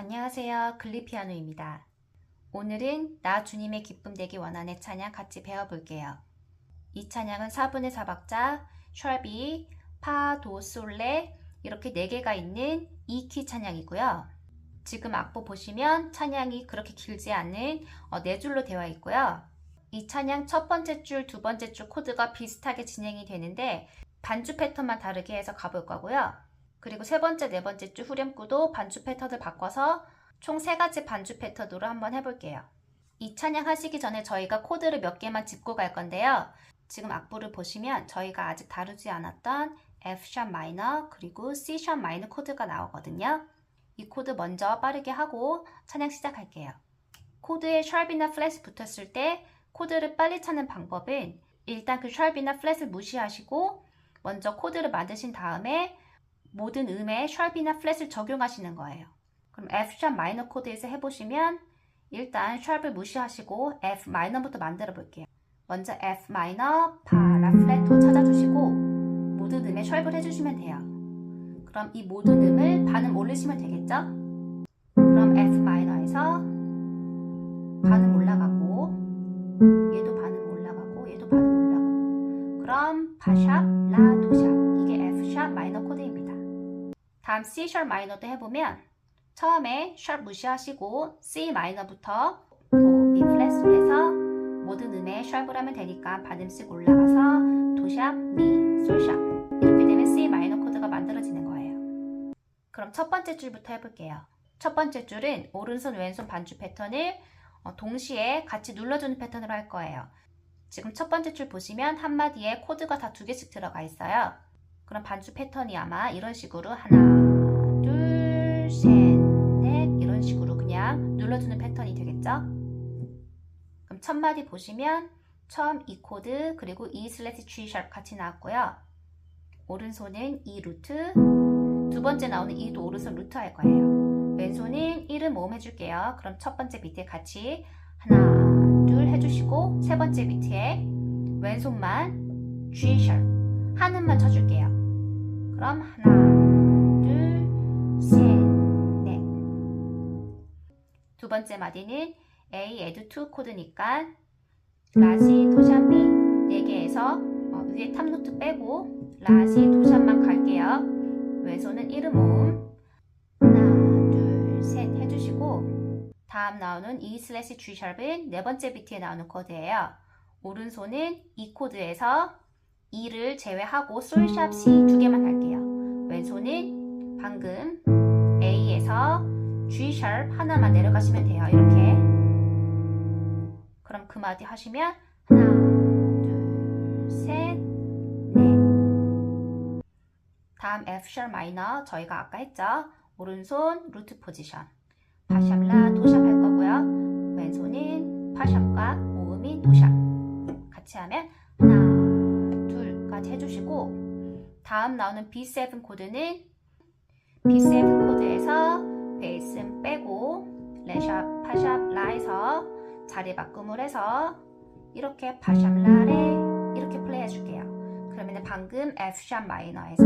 안녕하세요. 글리피아노입니다. 오늘은 나 주님의 기쁨 되기 원한의 찬양 같이 배워볼게요. 이 찬양은 4분의 4박자, 셜비, 파, 도, 솔레 이렇게 4개가 있는 2키 찬양이고요. 지금 악보 보시면 찬양이 그렇게 길지 않은 어, 4줄로 되어 있고요. 이 찬양 첫 번째 줄, 두 번째 줄 코드가 비슷하게 진행이 되는데 반주 패턴만 다르게 해서 가볼 거고요. 그리고 세 번째, 네 번째 줄 후렴구도 반주 패턴을 바꿔서 총 세 가지 반주 패턴으로 한번 해볼게요. 이 찬양 하시기 전에 저희가 코드를 몇 개만 짚고 갈 건데요. 지금 악보를 보시면 저희가 아직 다루지 않았던 F샵 마이너 그리고 C샵 마이너 코드가 나오거든요. 이 코드 먼저 빠르게 하고 찬양 시작할게요. 코드에 샵이나 플랫이 붙었을 때 코드를 빨리 찾는 방법은 일단 그 샵이나 플랫을 무시하시고 먼저 코드를 만드신 다음에 모든 음에 샵이나 플랫을 적용하시는 거예요. 그럼 F샵 마이너 코드에서 해보시면 일단 샵을 무시하시고 F 마이너부터 만들어 볼게요. 먼저 F 마이너, 파, 라, 플랫 도 찾아주시고 모든 음에 샵을 해주시면 돼요. 그럼 이 모든 음을 반음 올리시면 되겠죠? 그럼 F 마이너에서 반음 올라가고 얘도 반음 올라가고 얘도 반음 올라가고 그럼 파샵, 라, 도샵 이게 F샵 마이너 코드입니다. 다음 C샵 마이너도 해보면 처음에 샵 무시하시고 C 마이너부터 도, B 플랫 솔에서 모든 음에 샵을 하면 되니까 반음씩 올라가서 도샵, 미, 솔샵 이렇게 되면 C 마이너 코드가 만들어지는 거예요. 그럼 첫 번째 줄부터 해볼게요. 첫 번째 줄은 오른손 왼손 반주 패턴을 어, 동시에 같이 눌러주는 패턴으로 할 거예요. 지금 첫 번째 줄 보시면 한마디에 코드가 다 두 개씩 들어가 있어요. 그럼 반주 패턴이 아마 이런 식으로 하나, 둘, 셋, 넷 이런 식으로 그냥 눌러주는 패턴이 되겠죠? 그럼 첫 마디 보시면 처음 E 코드 그리고 E 슬래시 G 샵 같이 나왔고요. 오른손은 E 루트, 두 번째 나오는 E도 오른손 루트 할 거예요. 왼손은 1을 모음 해줄게요. 그럼 첫 번째 비트에 같이 하나, 둘 해주시고 세 번째 비트에 왼손만 G 샵한 음만 쳐줄게요. 그럼 하나, 둘, 셋, 넷. 두 번째 마디는 A, 에드 2 코드니까 라시, 도샵, 미 4개에서 어, 위에 탑노트 빼고 라시, 도샵만 갈게요. 왼손은 1음 모음 하나, 둘, 셋 해주시고 다음 나오는 E 슬래시 G 샵은 네 번째 비트에 나오는 코드예요. 오른손은 E 코드에서 E를 제외하고 솔샵 C 두 개만 할게요. 왼손은 방금 A에서 G 샵 하나만 내려가시면 돼요. 이렇게. 그럼 그 마디 하시면 하나, 둘, 셋, 넷. 다음 F 샵 마이너 저희가 아까 했죠. 오른손 루트 포지션. 파샵 라 도샵 할 거고요. 왼손은 파샵과 모음인 도샵. 같이 하면 하나, 둘까지 해주시고 다음 나오는 B7 코드는 B7 코드에서 베이스 빼고 레샵, 파샵, 라에서 자리 바꿈을 해서 이렇게 파샵, 라레 이렇게 플레이 해줄게요. 그러면 방금 F샵 마이너에서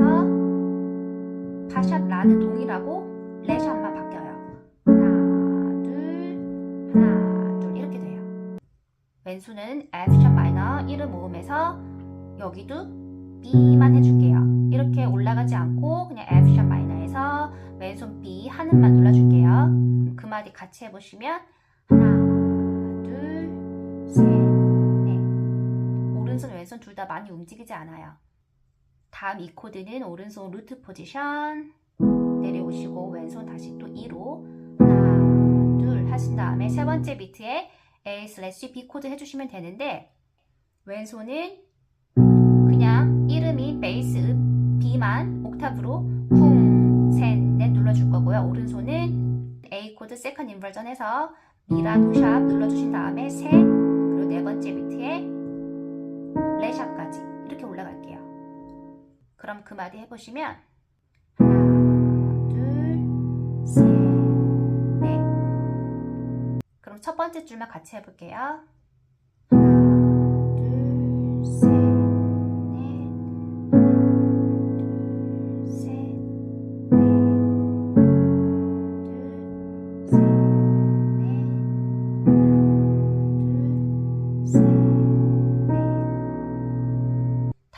파샵, 라는 동일하고 레샵만 바뀌어요. 하나, 둘, 하나, 둘 이렇게 돼요. 왼손은 F샵 마이너 1을 모음해서 여기도 B만 해줄게요. 이렇게 올라가지 않고 그냥 F샵 마이너에서 왼손 B 한 음만 눌러줄게요. 그 마디 같이 해보시면 하나, 둘, 셋, 넷. 오른손 왼손 둘 다 많이 움직이지 않아요. 다음 이 코드는 오른손 루트 포지션 내려오시고 왼손 다시 또 2로 하나, 둘 하신 다음에 세 번째 비트에 A 슬래시 B 코드 해주시면 되는데 왼손은 베이스 음 B만 옥타브로 쿵, 셋, 넷 눌러줄 거고요. 오른손은 A 코드 세컨 인버전 해서 미라 도샵 눌러주신 다음에 셋, 그리고 네 번째 비트에 레샵까지 이렇게 올라갈게요. 그럼 그 마디 해보시면 하나, 둘, 셋, 넷. 그럼 첫 번째 줄만 같이 해볼게요.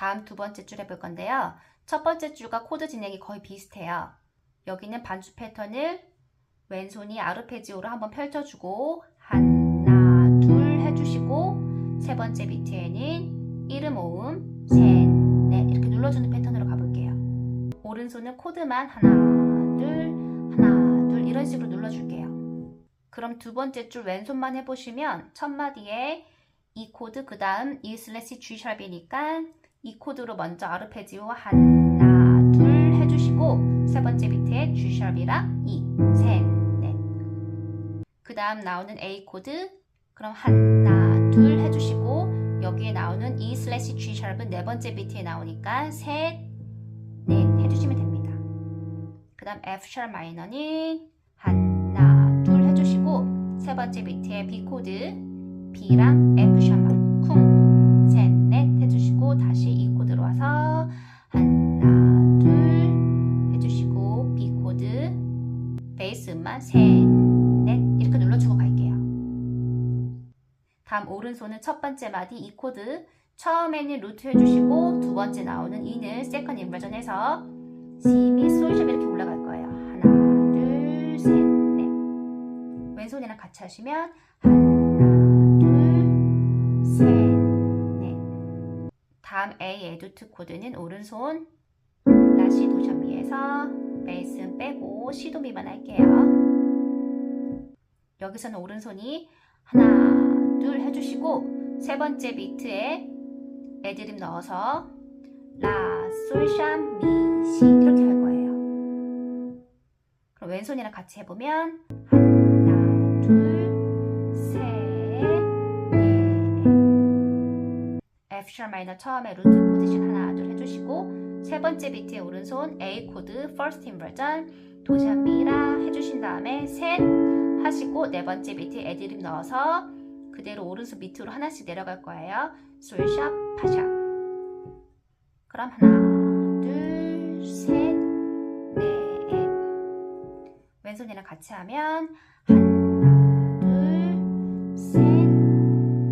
다음 두 번째 줄 해볼 건데요. 첫 번째 줄과 코드 진행이 거의 비슷해요. 여기는 반주 패턴을 왼손이 아르페지오로 한번 펼쳐주고 하나, 둘 해주시고 세 번째 비트에는 이름 모음, 셋, 넷 이렇게 눌러주는 패턴으로 가볼게요. 오른손은 코드만 하나, 둘, 하나, 둘 이런 식으로 눌러줄게요. 그럼 두 번째 줄 왼손만 해보시면 첫 마디에 이 코드 그 다음 E 슬래시 G 샵이니까 이 코드로 먼저 아르페지오 하나 둘 해주시고 세 번째 비트에 G 샵이랑 E 셋 넷 그 다음 나오는 A 코드. 그럼 하나 둘 해주시고 여기에 나오는 E 슬래시 G 샵은 네 번째 비트에 나오니까 셋 넷 해주시면 됩니다. 그 다음 F 샵 마이너는 하나 둘 해주시고 세 번째 비트에 B 코드. B랑 F 샵 다음 오른손은 첫 번째 마디 이 코드 처음에는 루트 해주시고 두 번째 나오는 이는 세컨 인버전 해서 시미 솔샵 이렇게 올라갈 거예요. 하나, 둘, 셋, 넷 왼손이랑 같이 하시면 하나, 둘, 셋, 넷. 다음 A 에듀트 코드는 오른손 라시 도션미에서 베이스는 빼고 시도 미만 할게요. 여기서는 오른손이 하나, 둘 해주시고 세 번째 비트에 애드립 넣어서 라, 솔, 샵, 미, 시 이렇게 할 거예요. 그럼 왼손이랑 같이 해보면 하나, 둘, 셋, 넷. F 샵 마이너 처음에 루트 포지션 하나, 둘 해주시고 세 번째 비트의 오른손 A 코드 first inversion 도시한 미라 해주신 다음에 셋 하시고 네 번째 비트 애드립 넣어서 그대로 오른손 밑으로 하나씩 내려갈 거예요. 솔샵, 파샵. 그럼 하나, 둘, 셋, 넷. 왼손이랑 같이 하면 하나, 둘, 셋,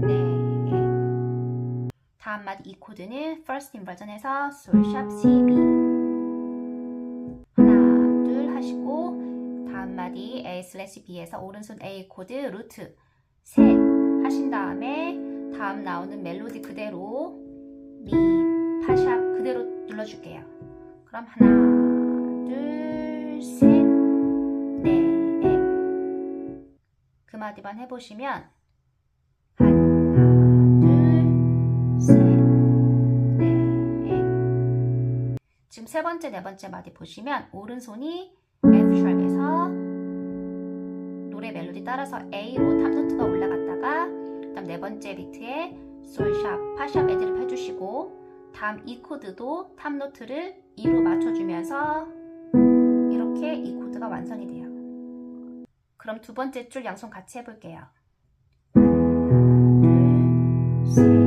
넷. 다음 마디 이 코드는 first inversion에서 솔샵, C, B. 하나, 둘 하시고 다음 마디 A 슬래시 B에서 오른손 A 코드 루트 셋 하신 다음에 다음 나오는 멜로디 그대로 미, 파샵 그대로 눌러줄게요. 그럼 하나, 둘, 셋, 넷. 그 마디만 해보시면 하나, 둘, 셋, 넷. 지금 세 번째, 네 번째 마디 보시면 오른손이 F 샵에서 노래 멜로디 따라서 A로 탑노트가 올라갔다가 그다음 네 번째 비트에 솔샵, 파샵 애드립 해주시고 다음 이 코드도 탑 노트를 2로 맞춰주면서 이렇게 이 코드가 완성이 돼요. 그럼 두 번째 줄 양손 같이 해볼게요. 하나, 둘, 셋,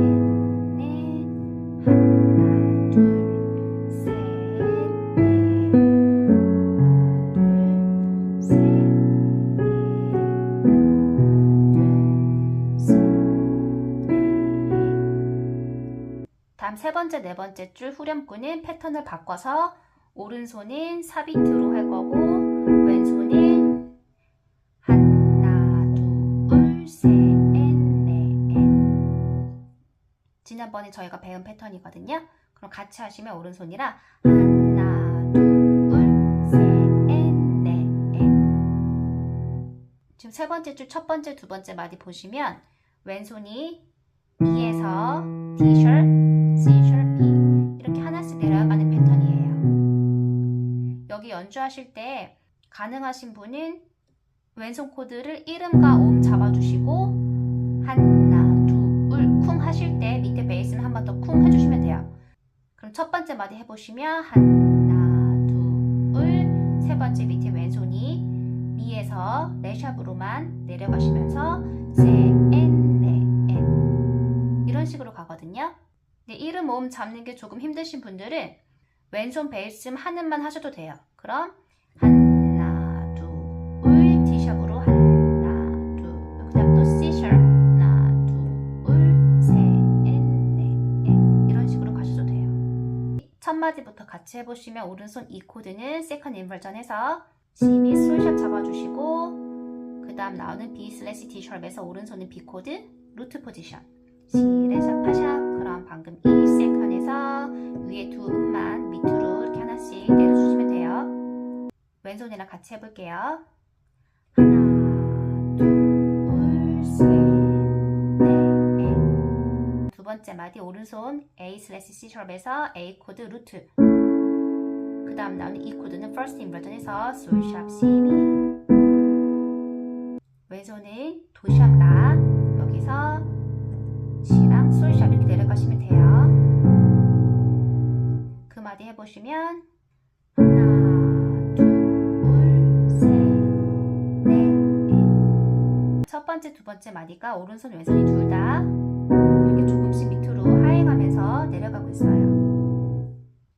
세 번째, 네 번째 줄 후렴구는 패턴을 바꿔서 오른손은 4비트로 할 거고 왼손은 하나, 둘, 셋, 넷. 지난번에 저희가 배운 패턴이거든요. 그럼 같이 하시면 오른손이라 하나, 둘, 셋, 넷. 지금 세 번째 줄 첫 번째, 두 번째 마디 보시면 왼손이 E에서 D 샵, C 샵, B 이렇게 하나씩 내려가는 패턴이에요. 여기 연주하실 때 가능하신 분은 왼손 코드를 이름과 옴 잡아주시고 하나, 둘, 쿵 하실 때 밑에 베이스는 한 번 더 쿵 해주시면 돼요. 그럼 첫 번째 마디 해보시면 하나, 둘, 세 번째 밑에 왼손이 미에서 레샵으로만 내려가시면서 셋, 넷, 넷 이런 식으로 가거든요. 근데 이름 옴 잡는 게 조금 힘드신 분들은 왼손 베이스 하는만 하셔도 돼요. 그럼 하나, 둘, D샵으로 하나, 둘, 그다음 또 C샵 하나, 둘, 셋, 넷, 넷 이런 식으로 가셔도 돼요. 마디부터 같이 해보시면 오른손 E 코드는 세컨 인버전에서 C, B, 솔샵 잡아주시고 그 다음 나오는 B 슬래시 D 샵에서 오른손은 B 코드 루트 포지션 C, 레샵, 방금 E 세컨에서 위에 두 음만 밑으로 이렇게 하나씩 내려주시면 돼요. 왼손이랑 같이 해볼게요. 하나, 둘, 셋, 넷. 두 번째 마디 오른손 A 슬래시 C 샵에서 A 코드 루트. 그 다음 나오는 E 코드는 first inversion에서 솔 샵 C B. 왼손은 도샵 라 여기서 C랑 솔샵 이렇게 내려가시면 돼요. 그 마디 해보시면 하나, 둘, 셋, 넷. 첫 번째, 두 번째 마디가 오른손, 왼손이 둘 다 이렇게 조금씩 밑으로 하행하면서 내려가고 있어요.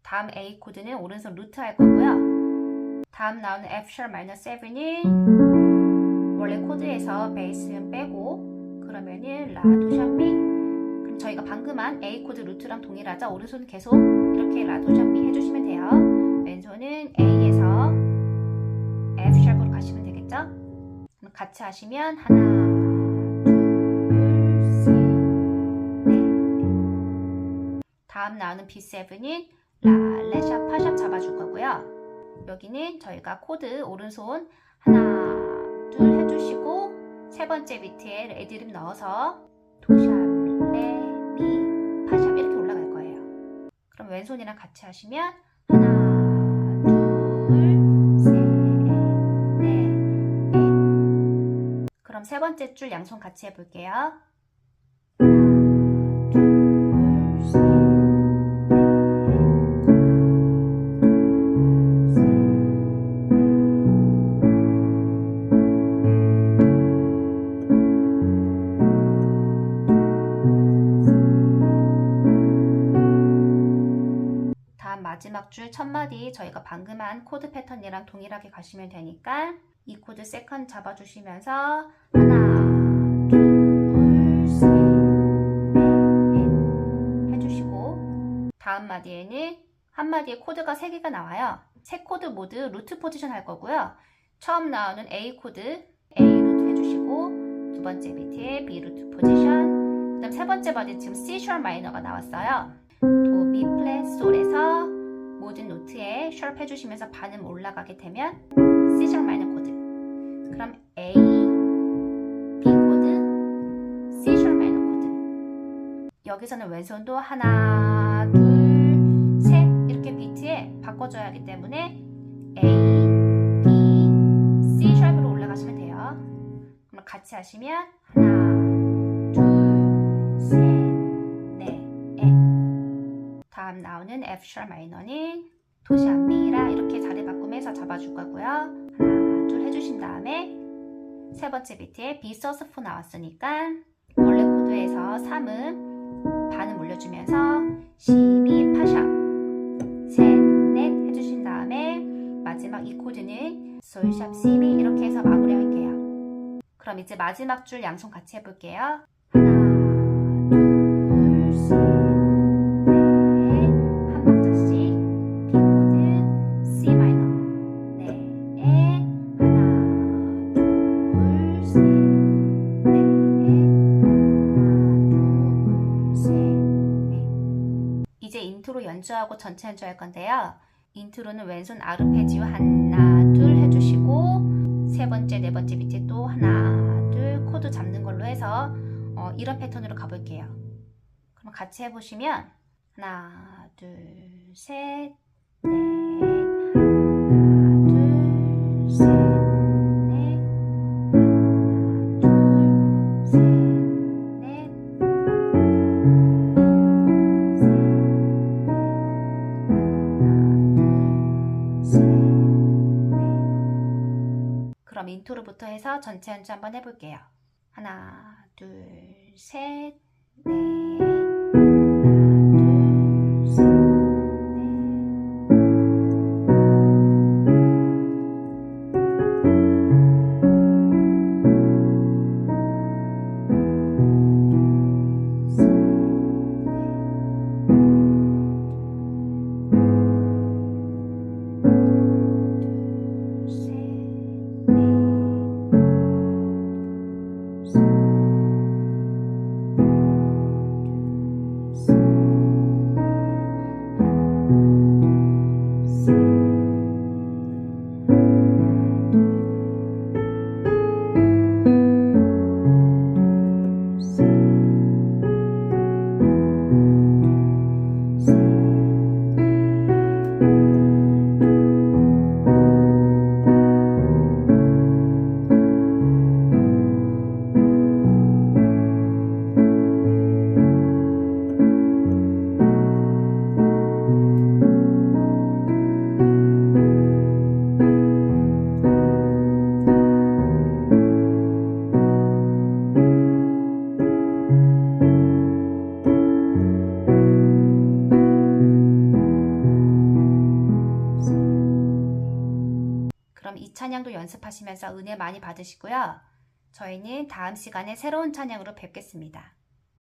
다음 A 코드는 오른손 루트 할 거고요. 다음 나오는 F 샵 마이너스 7은 원래 코드에서 베이스는 빼고 그러면은 라 도샵 미 저희가 방금 한 A 코드 루트랑 동일하죠? 오른손 계속 이렇게 라 도샵 미 해주시면 돼요. 왼손은 A에서 F 샵으로 가시면 되겠죠? 그럼 같이 하시면 하나. 다음 나오는 B7은 라, 레샵, 파샵 잡아줄 거고요. 여기는 저희가 코드 오른손 하나, 둘 해주시고 세 번째 비트에 레드립 넣어서 그럼 왼손이랑 같이 하시면 하나, 둘, 셋, 넷, 넷. 그럼 세 번째 줄 양손 같이 해볼게요. 마지막 줄 첫 마디 저희가 방금 한 코드 패턴이랑 동일하게 가시면 되니까 이 코드 세컨 잡아주시면서 하나, 둘, 셋, 넷 해주시고 다음 마디에는 한 마디에 코드가 세 개가 나와요. 세 코드 모두 루트 포지션 할 거고요. 처음 나오는 A 코드 A 루트 해주시고 두 번째 비트에 B 루트 포지션 그 다음 세 번째 마디 지금 C 샵 마이너가 나왔어요. 도, 미, 플랫, 솔에서 모든 노트에 샵 해주시면서 반음 올라가게 되면 C 샵 마이너 코드 그럼 A, B 코드, C 샵 마이너 코드 여기서는 왼손도 하나, 둘, 셋 이렇게 비트에 바꿔줘야 하기 때문에 A, B, C 샵으로 올라가시면 돼요. 그럼 같이 하시면 하나, 다음 나오는 F 샵 마이너는 도시 안 미라 이렇게 자리 바꾸면서 잡아줄 거고요. 하나, 둘 해주신 다음에 세 번째 비트에 B 서스4 나왔으니까 원래 코드에서 3음 반음 올려주면서 12 파샵 셋, 넷 해주신 다음에 마지막 이 코드는 솔샵 C, B 이렇게 해서 마무리할게요. 그럼 이제 마지막 줄 양손 같이 해볼게요. 연주하고 전체 연주할 건데요. 인트로는 왼손 아르페지오 하나, 둘 해주시고 세 번째, 네 번째 밑에 또 하나, 둘 코드 잡는 걸로 해서 어, 이런 패턴으로 가볼게요. 그럼 같이 해보시면 하나, 둘, 셋, 넷, 인트로부터 해서 전체 연주 한번 해볼게요. 하나, 둘, 셋, 연습하시면서 은혜 많이 받으시고요. 저희는 다음 시간에 새로운 찬양으로 뵙겠습니다.